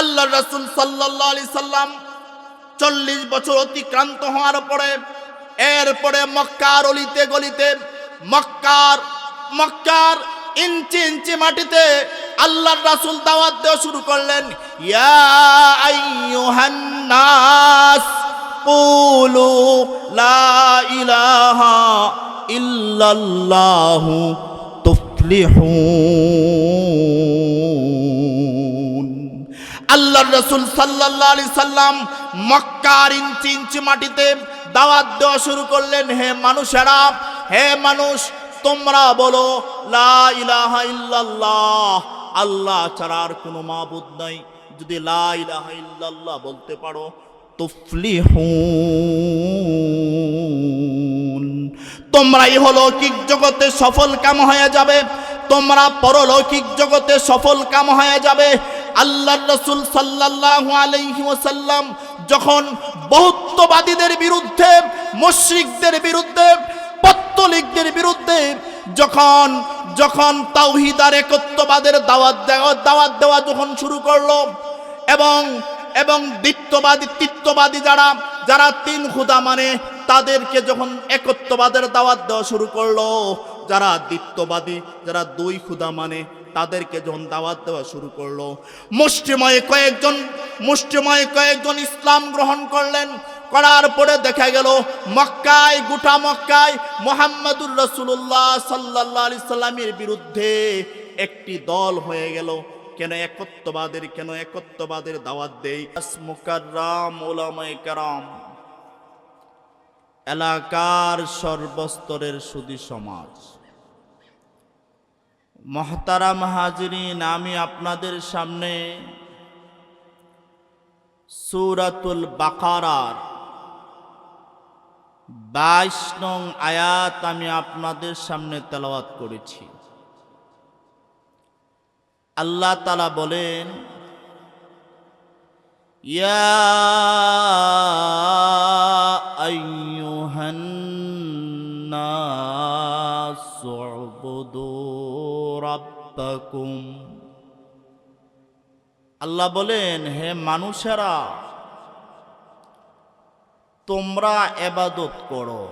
আল্লাহ রসুল সাল্লাহ আলি সাল্লাম চল্লিশ বছর অতিক্রান্ত হওয়ার পরে, এরপরে মক্কার অলিতে গলিতে, মক্কার মক্কার ইঞ্চি ইঞ্চি মাটিতে আল্লাহর রাসুল দাওয়াত দেওয়া শুরু করলেন। ইয়া কুলু লা ইলাহা ইল্লাল্লাহু তুফলিহুন। আল্লাহর রসুল সাল্লাল্লাহু আলাইহি সাল্লাম মক্কার ইঞ্চি ইঞ্চি মাটিতে দাওয়াত দেওয়া শুরু করলেন, হে মানুষেরা, হে মানুষ, তোমরা বলো, লা আল্লাহ ছাড়া আর কোনো মাবুদ নাই। যদি লা বলতে পারো, তুফলিহুন। তোমরা ইহলৌকিক জগতে সফল কাম হয়ে যাবে, তোমরা পরলৌকিক জগতে সফল কাম হয়ে যাবে। আল্লাহ রসুল সাল্লাল্লাহু আলাইহি ওয়াসাল্লাম যখন বহুত্ববাদীদের বিরুদ্ধে, মুশরিকদের বিরুদ্ধে, পত্তলিকদের বিরুদ্ধে যখন যখন তাওহিদ আর একত্ববাদের দাওয়াত দেওয়া দাওয়াত দেওয়া যখন শুরু করল এবং এবং দ্বিত্ববাদী, তিত্ববাদী যারা যারা তিন খুদা মানে তাদেরকে যখন একত্ববাদের দাওয়াত দেওয়া শুরু করল, যারা দ্বিত্ববাদী, যারা দুই খুদা মানে তাদেরকে যখন দাওয়াত দেওয়া শুরু করল মুষ্টিময় কয়েকজন মুষ্টিময় কয়েকজন ইসলাম গ্রহণ করলেন। করার পরে দেখা গেল, মক্কায়, গোটা মক্কায় মোহাম্মদুর রসুল্লাহ সাল্লাহ সাল্লামের বিরুদ্ধে একটি দল হয়ে গেল। কেন একত্ববাদের কেন একত্ববাদের দাওয়াত দেই? মুকাররাম ওলামায়ে কারাম, এলাকার সর্বস্তরের সুদী সমাজ। মহতারাম হাজরিন আমি আপনাদের সামনে সুরাতুল বাকারার বাইশ নং আয়াত আমি আপনাদের সামনে তেলাওয়াত করেছি। আল্লাহ তালা বলেন, ইয়া রাব্বাকুম আল্লাহ বলেন, হে মানুষেরা, তোমরা এবাদত করো,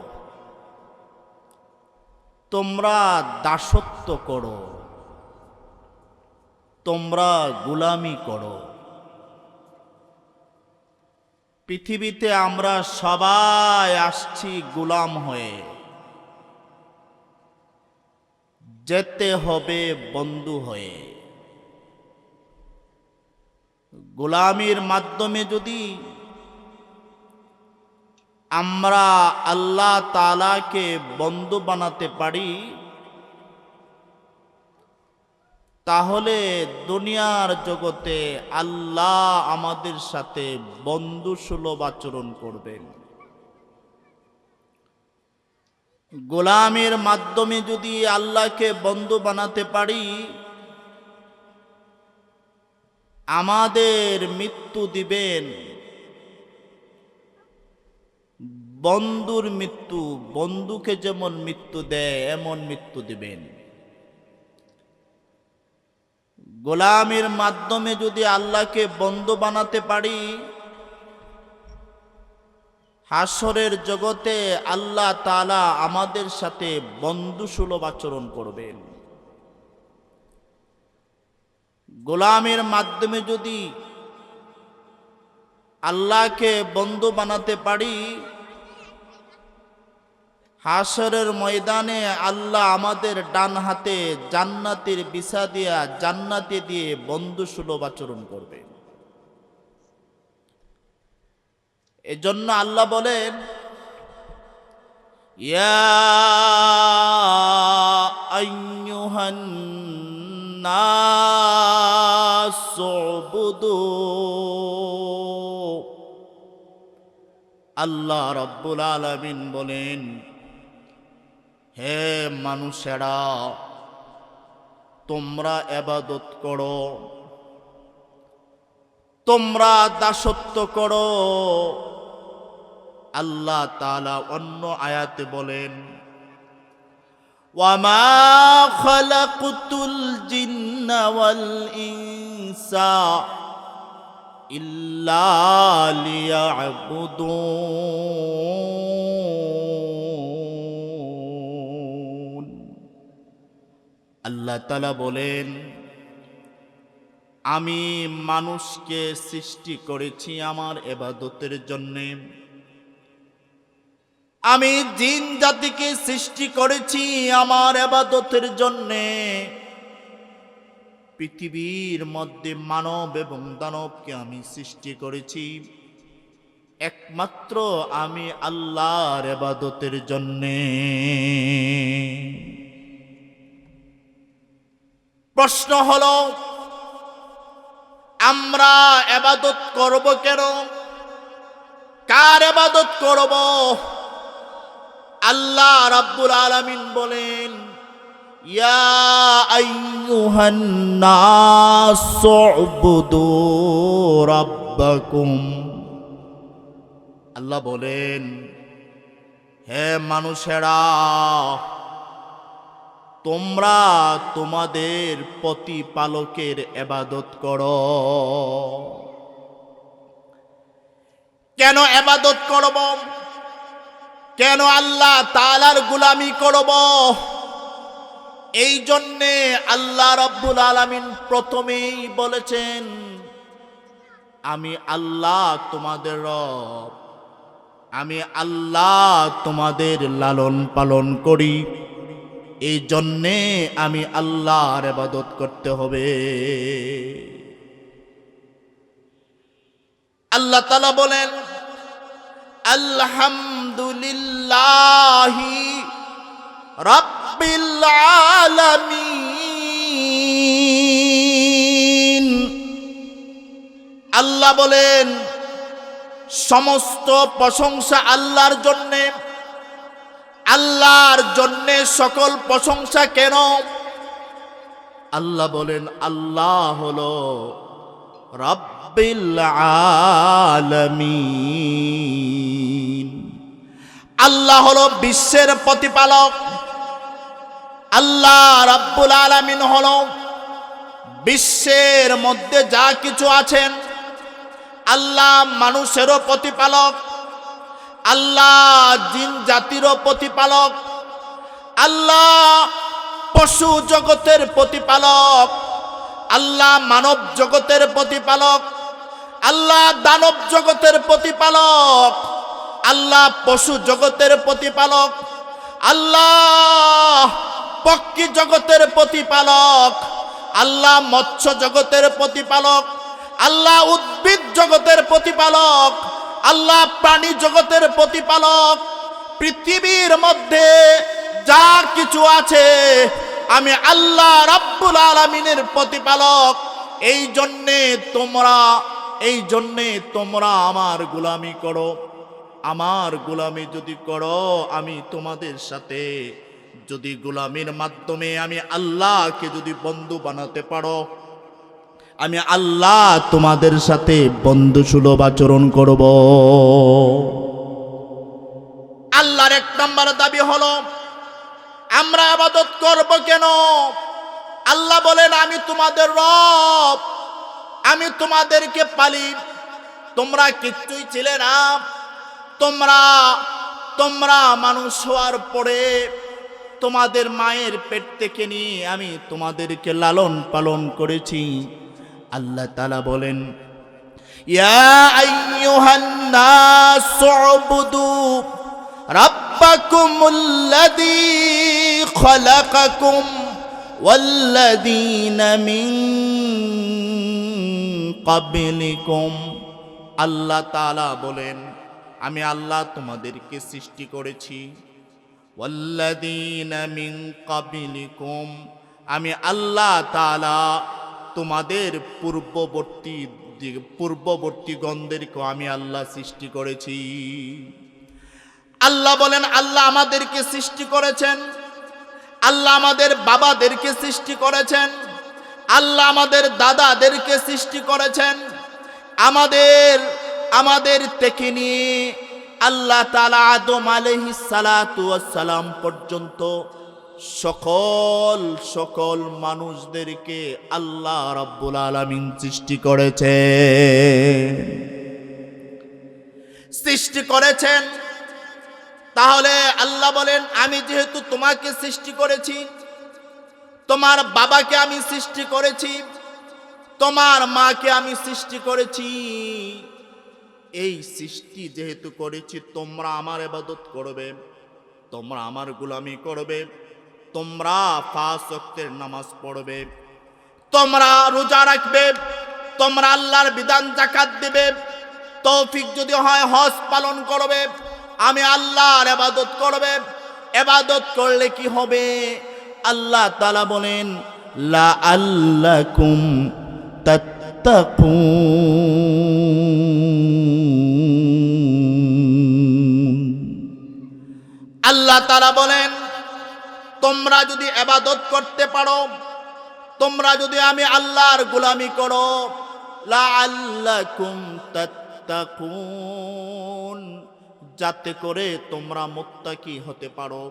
তোমরা দাসত্ব করো, তোমরা গুলামি করো। পৃথিবীতে আমরা সবাই আসছি গুলাম হয়ে। যেতে হবে বন্ধু হয়ে। গোলামির মাধ্যমে যদি আমরা আল্লাহ তালাকে বন্ধু বানাতে পারি, তাহলে দুনিয়ার জগতে আল্লাহ আমাদের সাথে বন্ধু সুলভ আচরণ করবেন। গোলামের মাধ্যমে যদি আল্লাহকে বন্ধু বানাতে পারি, আমাদের মৃত্যু দিবেন। বন্ধুর মৃত্যু, বন্ধুকে যেমন মৃত্যু দেয়, এমন মৃত্যু দিবেন। গোলামের মাধ্যমে যদি আল্লাহকে বন্ধু বানাতে পারি হাসরের জগতে আল্লাহ তালা আমাদের সাথে বন্ধু সুলভ আচরণ করবেন। গোলামের মাধ্যমে যদি আল্লাহকে বন্ধু বানাতে পারি, হাসরের ময়দানে আল্লাহ আমাদের ডান হাতে জান্নাতের বিছা দিয়া জান্নাতে দিয়ে বন্ধু সুলভ আচরণ করবে এজন্য আল্লাহ বলেন আল্লাহ রব্বুল আলামিন বলেন, হে মানুষেরা, তোমরা এবাদত করো, তোমরা দাসত্ব করো আল্লাহ তাআলা অন্য আয়াতে বলেন ওয়ামা খালাকুতুল জিন্না ওয়াল ইনসা ইল্লা লিয়াবুদুন আল্লাহ রব্বুল আলামিন বলেন হে মানুষেরা তোমরা এবাদত করো তোমরা দাসত্ব করো আল্লাহ তাআলা অন্য আয়াতে বলেন ওয়ামা খালাকুতুল জিন্না ওয়াল ইনসা ইল্লা লিয়াবুদুন আল্লাহ إلا ليعبدون আল্লাহ তালা বলেন আমি মানুষকে সৃষ্টি করেছি আমার এবাদতের জন্যে আমি জিন জাতিকে সৃষ্টি করেছি আমার এবাদতের জন্যে। পৃথিবীর মধ্যে মানব এবং দানবকে আমি সৃষ্টি করেছি। একমাত্র আমি আল্লাহর এবাদতের জন্যে। প্রশ্ন হলো, আমরা এবাদত করব কেন? কার এবাদত করব? আল্লাহ রাব্বুল আলামিন বলেন, ইয়া আল্লাহ বলেন, হে মানুষেরা, তোমরা তোমাদের প্রতিপালকের এবাদত করো। কেন এবাদত করব? কেন আল্লাহ তালার গুলামি করব? এই জন্যে আল্লাহ রব্বুল আলামিন প্রথমেই বলেছেন, আমি আল্লাহ তোমাদের রব, আমি আল্লাহ তোমাদের লালন পালন করি। এই জন্যে আমি আল্লাহর এবাদত করতে হবে। আল্লাহ তালা বলেন আলহামদুলিল্লাহি রাব্বিল আল্লাহ বলেন, সমস্ত প্রশংসা আল্লাহর জন্যে। আল্লাহর জন্যে সকল প্রশংসা কেন? আল্লাহ বলেন, আল্লাহ হলো রব্বিল আলামিন। আল্লাহ হলো বিশ্বের প্রতিপালক। আল্লাহ রাব্বুল আলামিন হলো বিশ্বের মধ্যে যা কিছু আছেন, আল্লাহ মানুষেরও প্রতিপালক, আল্লাহ জিন জাতিরও প্রতিপালক, আল্লাহ পশু জগতের প্রতিপালক, আল্লাহ মানব জগতের প্রতিপালক, আল্লাহ দানব জগতের প্রতিপালক। আল্লাহ পশু জগতের প্রতিপালক। আল্লাহ পক্ষী জগতের প্রতিপালক। আল্লাহ মৎস্য জগতের প্রতিপালক। আল্লাহ উদ্ভিদ জগতের প্রতিপালক। আল্লাহ প্রাণী জগতের প্রতিপালক। পৃথিবীর মধ্যে যা কিছু আছে, আমি আল্লাহ রাব্বুল আলমিনের প্রতিপালক। এই জন্যে তোমরা, এই জন্যে তোমরা আমার গোলামি করো। আমার গোলামি যদি করো, আমি তোমাদের সাথে। যদি গোলামির মাধ্যমে আমি আল্লাহকে যদি বন্ধু বানাতে পারো, আমি আল্লাহ তোমাদের সাথে বন্ধু সুলভ আচরণ করব। আল্লাহর এক নম্বর দাবি হলো, আমরা আবাদত করব কেন? আল্লাহ বলেন, আমি তোমাদের রব, আমি তোমাদেরকে পালি। তোমরা কিচ্ছুই ছিলে না। তোমরা তোমরা মানুষ হওয়ার পরে তোমাদের মায়ের পেট থেকে নিয়ে আমি তোমাদেরকে লালন পালন করেছি। আল্লাহ তালা বলেন খালাকাকুম আল্লাহ বলেন আমি আল্লাহ তোমাদেরকে সৃষ্টি করেছি। আমি আল্লাহ তাআলা তোমাদের পূর্ববর্তী পূর্ববর্তী গন্ধেরকেও আমি আল্লাহ সৃষ্টি করেছি। আল্লাহ বলেন, আল্লাহ আমাদেরকে সৃষ্টি করেছেন। আল্লাহ আমাদের বাবাদেরকে সৃষ্টি করেছেন। আল্লাহ আমাদের দাদাদেরকে সৃষ্টি করেছেন। আমাদের আমাদের থেকে নিয়ে আল্লাহ তালা আদম আলহি সালাম পর্যন্ত সকল সকল মানুষদেরকে আল্লাহ রাব্বুল আলামিন সৃষ্টি করেছে। সৃষ্টি করেছেন। তাহলে আল্লাহ বলেন, আমি যেহেতু তোমাকে সৃষ্টি করেছি, তোমার বাবাকে আমি সৃষ্টি করেছি, তোমার মাকে আমি সৃষ্টি করেছি এই সৃষ্টি যেহেতু করেছি, তোমরা আমার এবাদত করবে, তোমরা আমার গুলামি করবে, তোমরা ওয়াক্তের নামাজ পড়বে, তোমরা রোজা রাখবে, তোমরা আল্লাহর বিধান জাকাত দিবে, তৌফিক যদি হয় হজ পালন করবে, আমি আল্লাহর এবাদত করবে এবাদত করলে কি হবে? আল্লাহ তালা বলেন লা আল্লাকুম তাত্তাকুন। আল্লাহ তারা বলেন, তোমরা যদি এবাদত করতে পারো, তোমরা যদি আমি আল্লাহর গোলামি করো যাতে করে তোমরা মুত্তাকি হতে পারো,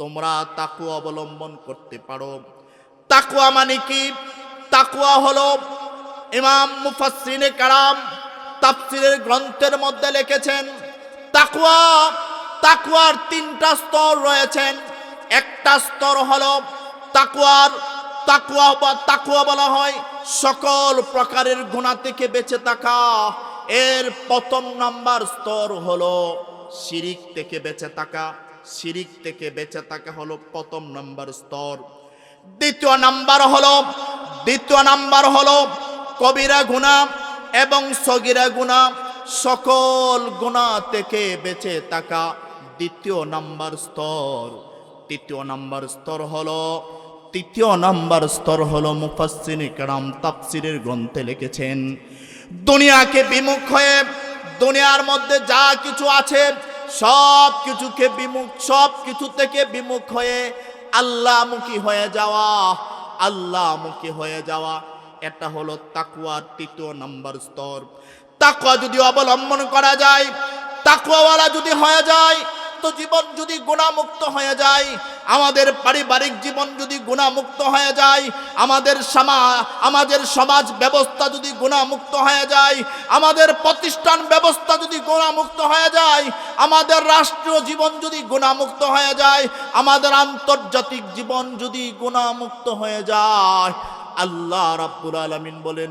তোমরা তাকু অবলম্বন করতে পারো। তাকুয়া মানে কি? তাকুয়া হলো ইমাম মুফাসসিনে কারাম তাফসিরের গ্রন্থের মধ্যে লিখেছেন তাকুয়া তাকুয়ার তিনটা স্তর রয়েছেন। একটা স্তর হলো তাকুয়ার তাকুয়া বা তাকুয়া বলা হয় সকল প্রকারের গুণা থেকে বেঁচে থাকা। এর প্রথম নাম্বার স্তর হলো শিরিক থেকে বেঁচে থাকা। শিরিক থেকে বেঁচে থাকা হলো প্রথম নাম্বার স্তর। দ্বিতীয় নাম্বার হলো, দ্বিতীয় নাম্বার হলো কবিরা গুণা এবং সগিরা গুণা সকল গুণা থেকে বেঁচে থাকা। দ্বিতীয় নাম্বার স্তর। তৃতীয় নাম্বার স্তর হলো, তৃতীয় নাম্বার স্তর হলো মুফাসসিনে কেরাম তাফসিরের গ্রন্থে লিখেছেন, দুনিয়াকে বিমুখ হয়ে, দুনিয়ার মধ্যে যা কিছু আছে সব কিছুকে বিমুখ সব কিছু থেকে বিমুখ হয়ে আল্লাহমুখী হয়ে যাওয়া, আল্লাহমুখী হয়ে যাওয়া। এটা হলো তাকুয়ার তৃতীয় নাম্বার স্তর। তাকুয়া যদি অবলম্বন করা যায় তাকুয়াওয়ালা যদি হয়ে যায় জীবন যদি গুণামুক্ত হয়ে যায়, আমাদের পারিবারিক জীবন যদি গুণামুক্ত হয়ে যায়, আমাদের সমাজ আমাদের সমাজ ব্যবস্থা যদি গুণামুক্ত হয়ে যায়, আমাদের প্রতিষ্ঠান ব্যবস্থা যদি গুণামুক্ত হয়ে যায়, আমাদের রাষ্ট্রীয় জীবন যদি গুণামুক্ত হয়ে যায়, আমাদের আন্তর্জাতিক জীবন যদি গুণামুক্ত হয়ে যায়। আল্লাহ রাব্বুল আলামিন বলেন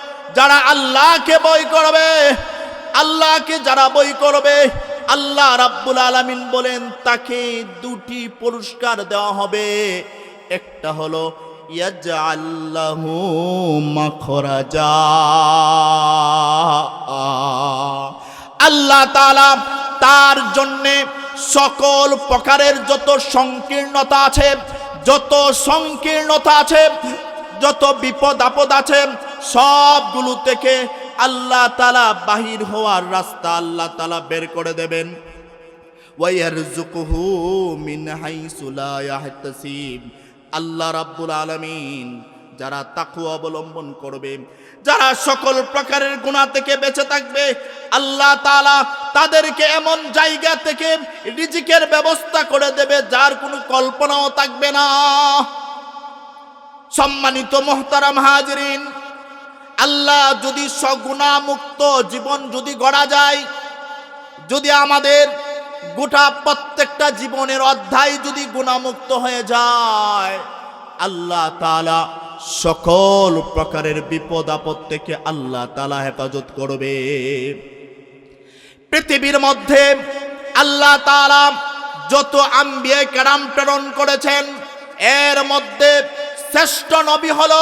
যারা আল্লাহকে বই করবে, আল্লাহকে যারা বই করবে, আল্লাহ রাব্বুল আলামিন বলেন, তাকে দুটি পুরস্কার দেওয়া হবে। একটা হলো, ইয়াজআল্লাহু মাখরাজা। আল্লাহ তাআলা তার জন্যে সকল প্রকারের যত সংকীর্ণতা আছে, যত সংকীর্ণতা আছে যত বিপদ আপদ আছে, সবগুলো থেকে আল্লাহ তালা বাহির হওয়ার রাস্তা আল্লাহ তালা বের করে দেবেন। আল্লাহ রাব্বুল আলমিন যারা তাকু অবলম্বন করবে, যারা সকল প্রকারের গুণা থেকে বেঁচে থাকবে, আল্লাহ তালা তাদেরকে এমন জায়গা থেকে রিজিকের ব্যবস্থা করে দেবে যার কোনো কল্পনাও থাকবে না। সম্মানিত মোহতারাম হাজরিন, আল্লাহ যদি সগুণামুক্ত জীবন যদি গড়া যায়, যদি আমাদের গোটা প্রত্যেকটা জীবনের অধ্যায় যদি গুণামুক্ত হয়ে যায়, আল্লাহ তালা সকল প্রকারের বিপদ আপদ থেকে আল্লাহ তালা হেফাজত করবে। পৃথিবীর মধ্যে আল্লাহ তালা যত আম্বিয়ে কেরাম প্রেরণ করেছেন, এর মধ্যে শ্রেষ্ঠ নবী হলো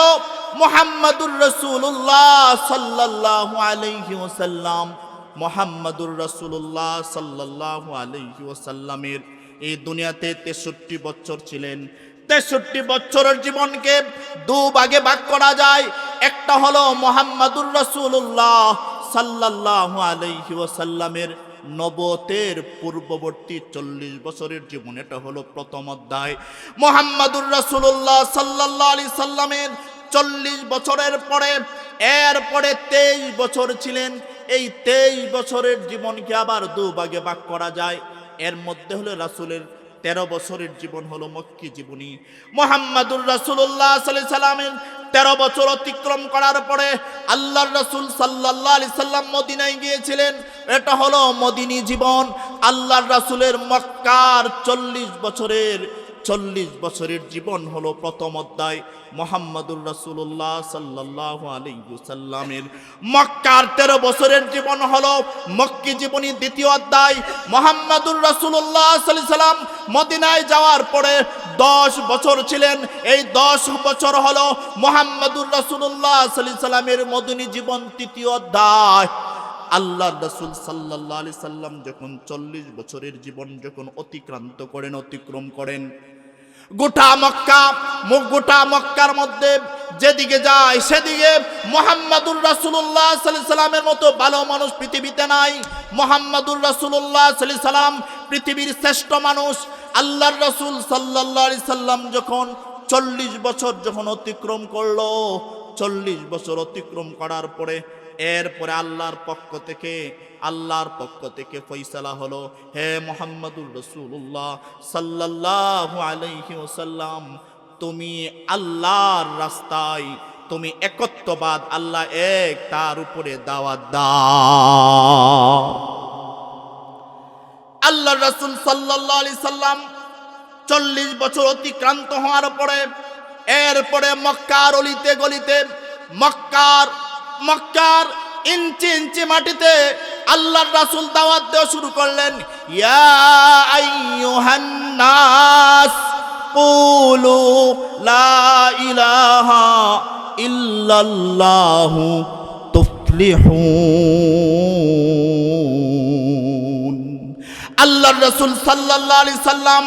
মোহাম্মদুর রসুল্লাহ সাল্লাল্লাহু আলাইহি ওসাল্লাম মোহাম্মদুর রসুল্লাহ সাল্লাল্লাহু আলাইহি ওসাল্লামের এই দুনিয়াতে তেষট্টি বছর ছিলেন। তেষট্টি বছরের জীবনকে দু ভাগে ভাগ করা যায়। একটা হলো মোহাম্মদুর রসুল্লাহ সাল্লাল্লাহু আলাইহি ওয়াসাল্লামের। নবতের পূর্ববর্তী চল্লিশ বছরের জীবন। এটা হলো প্রথম অধ্যায়। মোহাম্মদুর রাসুল্লাহ সাল্লাহ আলি সাল্লামের চল্লিশ বছরের পরে, এরপরে তেইশ বছর ছিলেন। এই তেইশ বছরের জীবনকে আবার দুভাগে ভাগ করা যায়। এর মধ্যে হলো রাসূলের তেরো বছরের জীবন হলো মক্কি জীবনী। মোহাম্মদুর রাসুল্লাহ সাল্লামের তেরো বছর অতিক্রম করার পরে আল্লাহর রসুল সাল্লাহ আলি সাল্লাম মদিনায় গিয়েছিলেন। এটা হলো মদিনী জীবন। আল্লাহর রাসূলের মক্কার চল্লিশ বছরের চল্লিশ বছরের জীবন হলো প্রথম অধ্যায় মোহাম্মদুর রাসূলুল্লাহ সাল্লাল্লাহু আলাইহি সাল্লামের মক্কার তেরো বছরের জীবন হলো মক্কি জীবনী দ্বিতীয় অধ্যায় মোহাম্মদুর সাল্লাল্লাহু সাল্লাম মদিনায় যাওয়ার পরে দশ বছর ছিলেন। এই দশ বছর হলো মোহাম্মদুর সাল্লাল্লাহু সাল্লামের মদিনী জীবন তৃতীয় অধ্যায়। আল্লাহ রসুল সাল্লাহ আলি সাল্লাম যখন চল্লিশ বছরের জীবন যখন অতিক্রান্ত করেন, অতিক্রম করেন গোটা মক্কা গোটা মক্কার মধ্যে যেদিকে যায় সেদিকে মোহাম্মদুর রাসুল্লাহ সাল্লামের মতো ভালো মানুষ পৃথিবীতে নাই। মোহাম্মদুর রাসুল্লাহ সাল্লাম পৃথিবীর শ্রেষ্ঠ মানুষ। আল্লাহর রসুল সাল্লাহ সাল্লাম যখন চল্লিশ বছর যখন অতিক্রম করল, চল্লিশ বছর অতিক্রম করার পরে, এরপরে আল্লাহর পক্ষ থেকে আল্লাহর পক্ষ থেকে ফৈসালা হলো, হে মোহাম্মদুর রসুল্লাহ সাল্লাল্লাহু আলাইহি ওসাল্লাম তুমি আল্লাহর রাস্তায় তুমি একত্ববাদ, আল্লাহ এক, তার উপরে দাওয়াত দাও। আল্লাহ রসুল সাল্লাল্লাহু আলাইহি সাল্লাম চল্লিশ বছর অতিক্রান্ত হওয়ার পরে, এরপরে মক্কার অলিতে গলিতে, মক্কার মক্কার ইঞ্চি ইঞ্চি মাটিতে আল্লাহর রাসূল দাওয়াত দেওয়া শুরু করলেন নাস কুলু লা ইলাহা ইল্লাল্লাহু আল্লাহর রসুল সাল্লাম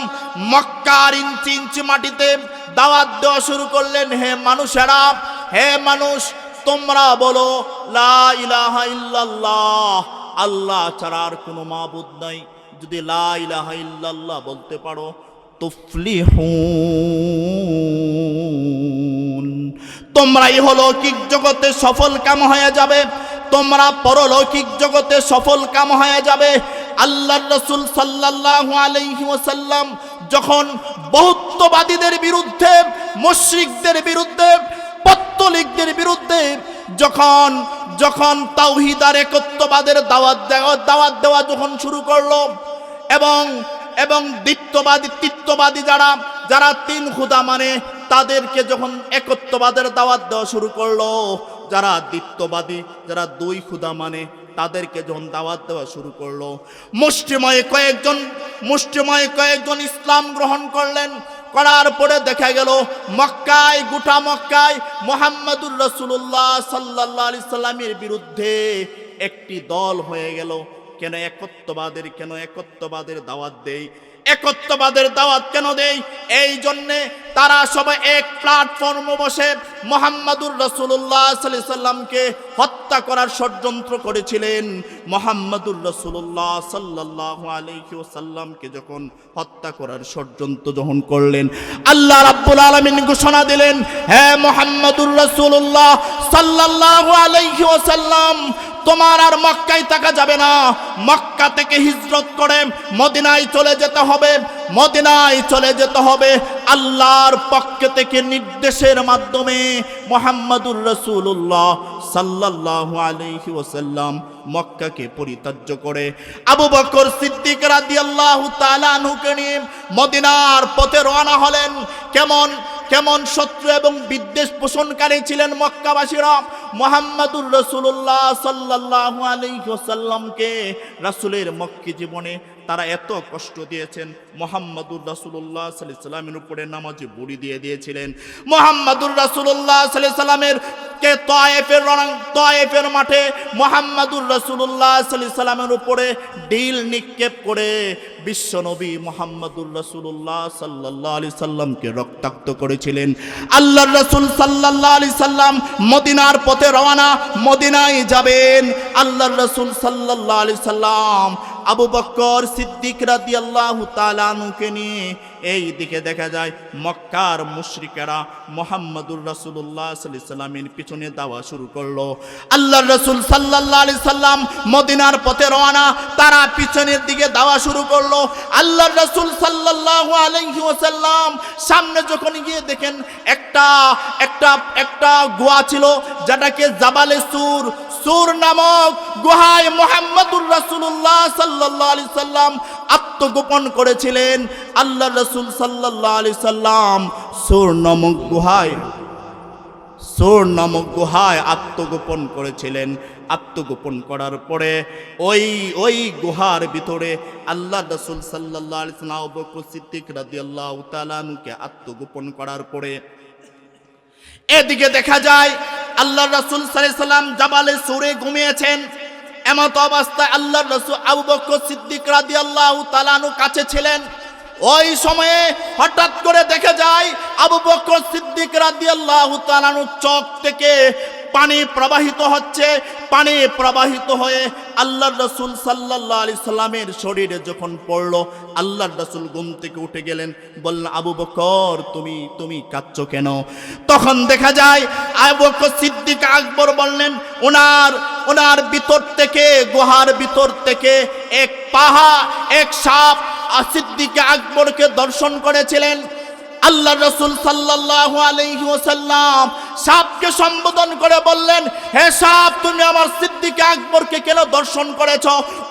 মক্কার ইঞ্চি ইঞ্চি মাটিতে দাওয়াত দেওয়া শুরু করলেন, হে মানুষেরা, হে মানুষ, তোমরা বলো, লা ইলাহা ইল্লাল্লাহ আল্লাহ ছাড়া আর কোনো মাবুদ নাই। যদি লা ইলাহা ইল্লাল্লাহ বলতে পারো, তুফলিহুন। তোমরাই অলৌকিক জগতে সফল কাম হয়ে যাবে। তোমরা পরলৌকিক জগতে সফল কাম হয়ে যাবে। আল্লাহ রসুল সাল্লাল্লাহু আলাইহি ওয়াসাল্লাম যখন বহুত্ববাদীদের বিরুদ্ধে, মুশরিকদের বিরুদ্ধে, পত্তলিকদের বিরুদ্ধে যখন যখন তাওহিদার একত্ববাদের দাওয়াত দেওয়া দাওয়াত দেওয়া যখন শুরু করল, এবং এবং দ্বিত্ববাদী, তিত্ববাদী যারা যারা তিন খুদা মানে তাদেরকে যখন একত্ববাদের দাওয়াত দেওয়া শুরু করল, যারা দ্বিত্ববাদী, যারা দুই খুদা মানে তাদেরকে যখন দাওয়াত দেওয়া শুরু করল মুষ্টিময় কয়েকজন মুষ্টিময় কয়েকজন ইসলাম গ্রহণ করলেন করার পরে দেখা গেল, মক্কায়, গোটা মক্কায় মোহাম্মদুর রসুল্লাহ সাল্লাহ আলি সাল্লামের বিরুদ্ধে একটি দল হয়ে গেল। কেন একত্ববাদের কেন একত্ববাদের দাওয়াত দেই? একত্ববাদের দাওয়াত কেন দেই? এই জন্যে তারা সবাই এক প্ল্যাটফর্মে বসে মোহাম্মদুর রসুল্লাহ সাল্লামকে হত্যা করার ষড়যন্ত্র করেছিলেন। মোহাম্মদুর রসুল্লাহ সাল্লাহ আলহি ওসাল্লামকে যখন হত্যা করার ষড়যন্ত্র যখন করলেন, আল্লাহ রাব্বুল আলমিন ঘোষণা দিলেন হ্যাঁ মোহাম্মদুর রসুল্লাহ সাল্লাহ আলহি ওসাল্লাম তোমার আর মক্কায় থাকা যাবে না। মক্কা থেকে হিজরত করে মদিনায় চলে যেতে হবে। মদিনায় চলে যেতে হবে। আল্লাহর পক্ষ থেকে নির্দেশের মাধ্যমে মোহাম্মদুর রসুল্লাহ সাল্লাল্লাহু আলাইহি ওসাল্লাম মক্কাকে পরিত্যাজ্য করে। আবু বকর সিদ্দিক রাদিয়াল্লাহু তাআলা আনহুকে নিয়ে মদিনার পথে রওনা হলেন। কেমন কেমন শত্রু এবং বিদ্বেষ পোষণকারী ছিলেন মক্কাবাসীরা? মোহাম্মদুর রসুল্লাহ সাল্লাল্লাহু আলাইহি ওয়াসাল্লামকে রাসূলের মক্কি জীবনে তারা এত কষ্ট দিয়েছেন। মোহাম্মদুর রাসুল্লাহ সাল্লাহ সাল্লামের উপরে নামাজে বুড়ি দিয়ে দিয়েছিলেন। মোহাম্মদুর রাসুল্লাহ সাল্লাহ সাল্লামের কে তয়েফের তয়েফের মাঠে মোহাম্মদুর সাল্লাহ সাল্লামের উপরে ডিল নিক্ষেপ করে বিশ্বনবী মোহাম্মদুর রাসুল্লাহ সাল্লাহ আলি সাল্লামকে রক্তাক্ত করেছিলেন। আল্লাহ রসুল সাল্লাহ আলি সাল্লাম মদিনার পথে রওনা, মদিনায় যাবেন। আল্লাহ রসুল সাল্লাহ আলি সাল্লাম আবু বক্কর সিদ্দিক রাদি আল্লাহ তালানুকে নিয়ে এই দিকে দেখা যায়, মক্কার মুশরিকেরা মোহাম্মদুর রসুল্লাহ সাল্লামের পিছনে দেওয়া শুরু করল। আল্লাহ রসুল সাল্লাহ সাল্লাম মদিনার পথে রওনা, তারা পিছনের দিকে দেওয়া শুরু করল। আল্লাহ রসুল সাল্লাহ আলহি ওসাল্লাম সামনে যখন গিয়ে দেখেন, একটা একটা একটা গোয়া ছিল, যেটাকে জাবালে সুর সুর নামক গুহায় মোহাম্মদুর রাসুল্লাহ সাল্লাহ আলি সাল্লাম আত্মগোপন করেছিলেন আল্লাহ রসুল সাল্লাহ আলি সাল্লাম সুর নামক গুহায়, সোর নামক গুহায় আত্মগোপন করেছিলেন। আত্মগোপন করার পরে ওই ওই গুহার ভিতরে আল্লাহ রসুল সাল্লাহ আত্মগোপন করার পরে এদিকে দেখা যায় আল্লাহ রাসুল সাল্লাম জাবালে সুরে ঘুমিয়েছেন। এমত অবস্থায় আল্লাহ রসুল আবু বকর সিদ্দিক রাদি আল্লাহ তালানু কাছে ছিলেন। ওই সময়ে হঠাৎ করে দেখা যায় আবু বকর সিদ্দিক রাদি আল্লাহ তালানু চক থেকে পানি প্রবাহিত হচ্ছে, পানি প্রবাহিত হয়ে আল্লাহ রসুল সাল্লাহ আলি সাল্লামের শরীরে যখন পড়ল আল্লাহ রসুল ঘুম থেকে উঠে গেলেন, বললেন, আবু বকর, তুমি তুমি কাঁদছ কেন? তখন দেখা যায়, আবু সিদ্দিক আকবর বললেন, ওনার ওনার ভিতর থেকে, গুহার ভিতর থেকে এক পাহা, এক সাপ সিদ্দিক আকবরকে দর্শন করেছিলেন। আল্লাহ রসুল সাল্লাহ আলহি ওসাল্লাম সাপকে সম্বোধন করে বললেন, হে সাপ, তুমি আমার সিদ্দিক আকবরকে কেন দর্শন করেছ?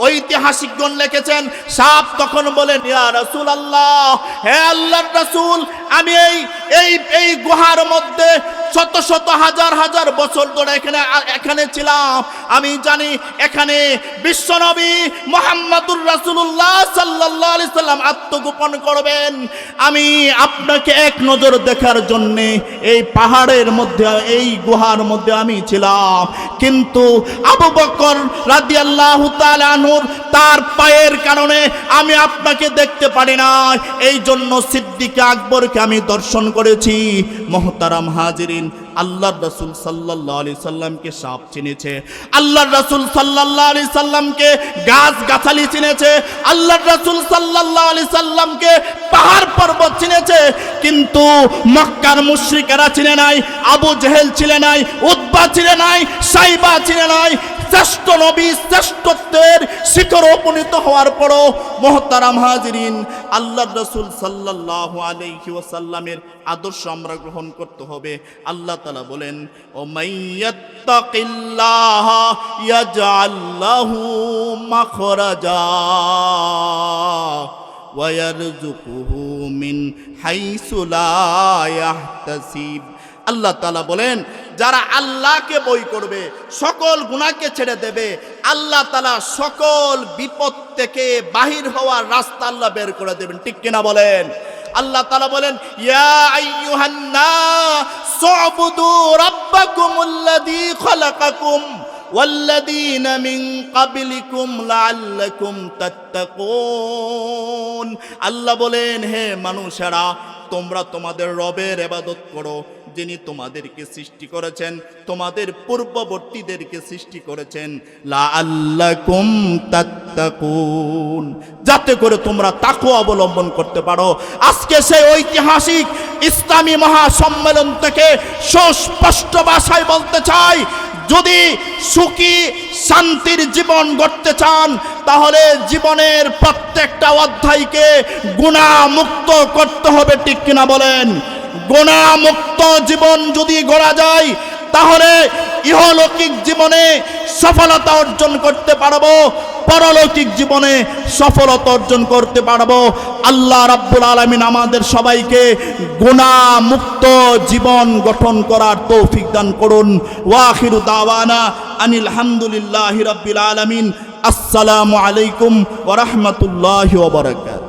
ঐতিহাসিকগণ লিখেছেন, সাপ তখন বলেন, ইয়া রাসূলুল্লাহ, হে আল্লাহর রসুল আমি এই এই এই গুহার মধ্যে শত শত, হাজার হাজার বছর ধরে এখানে এখানে ছিলাম। আমি জানি এখানে বিশ্বনবী মোহাম্মদুর রাসুল্লাহ সাল্লাহ আলি সাল্লাম আত্মগোপন করবেন। আমি আপনাকে এক নজর দেখার জন্যে এই পাহাড়ের মধ্যে, এই গুহার মধ্যে আমি ছিলাম। কিন্তু আবু বকর রাদি আল্লাহ তালানুর তার পায়ের কারণে আমি আপনাকে দেখতে পারি না এই জন্য সিদ্দিক আকবরকে আমি দর্শন করেছি। মোহতারাম হাজিরিন আল্লাহ রসুল সাল্লাহ আলি সাল্লামকে সাপ চিনেছে। আল্লাহ রসুল সাল্লাহ আলি সাল্লামকে গাছ গাছালি চিনেছে। আল্লাহ রসুল সাল্লাহ আলি সাল্লামকে পাহাড় পর্বত চিনেছে। কিন্তু মক্কার মুশ্রিকেরা চিনে নাই, আবু জেহেল ছিলে নাই উদ্বা ছিলে নাই, সাইবা ছিলে নাই শ্রেষ্ঠ নবী শ্রেষ্ঠত্বের শিখর উপনীত হওয়ার পরও মোহতারাম হাজিরিন আল্লাহ রসুল সাল্লাহ আলহি ওসাল্লামের আদর্শ আমরা গ্রহণ করতে হবে আল্লাহ তালা বলেন ও মাইয়াত্তাকিল্লাহ ইয়াজআল্লাহু মাখরাজা ويرزقه من حيث لا يحتسب আল্লাহ তালা বলেন যারা আল্লাহকে বই করবে সকল গুণাকে ছেড়ে দেবে আল্লাহ তালা সকল বিপদ থেকে বাহির হওয়ার রাস্তা আল্লাহ বের করে দেবেন ঠিক কিনা বলেন আল্লাহ তালা বলেন ইয়া আইয়ুহান্না সুবুদু রাব্বাকুমুল্লাযী খালাকাকুম والذين من قبلكم لعلكم تتقون আল্লাহ বলেন হে মানুষেরা তোমরা তোমাদের রবের এবাদত করো যিনি তোমাদেরকে সৃষ্টি করেছেন, তোমাদের পূর্ববর্তীদেরকে সৃষ্টি করেছেন যাতে করে তোমরা তাকো অবলম্বন করতে পারো। আজকে সেই ঐতিহাসিক ইসলামী মহাসম্মেলন থেকে সুস্পষ্ট ভাষায় বলতে চাই, যদি সুখী, শান্তির জীবন গড়তে চান, তাহলে জীবনের প্রত্যেকটা অধ্যায়কে গুণামুক্ত করতে হবে, ঠিক কিনা বলেন? গুণামুক্ত জীবন যদি গড়া যায়, তাহলে ইহলৌকিক জীবনে সফলতা অর্জন করতে পারব, পরলৌকিক জীবনে সফলতা অর্জন করতে পারব। আল্লাহ রাব্বুল আলমিন আমাদের সবাইকে গুণামুক্ত জীবন গঠন করার তৌফিক দান করুন। ওয়াখিরু দাওয়ানা আনিল হামদুলিল্লাহ রাব্বিল আলামিন। আসসালামু আলাইকুম ওরহমতুল্লাহ ওবরাকাত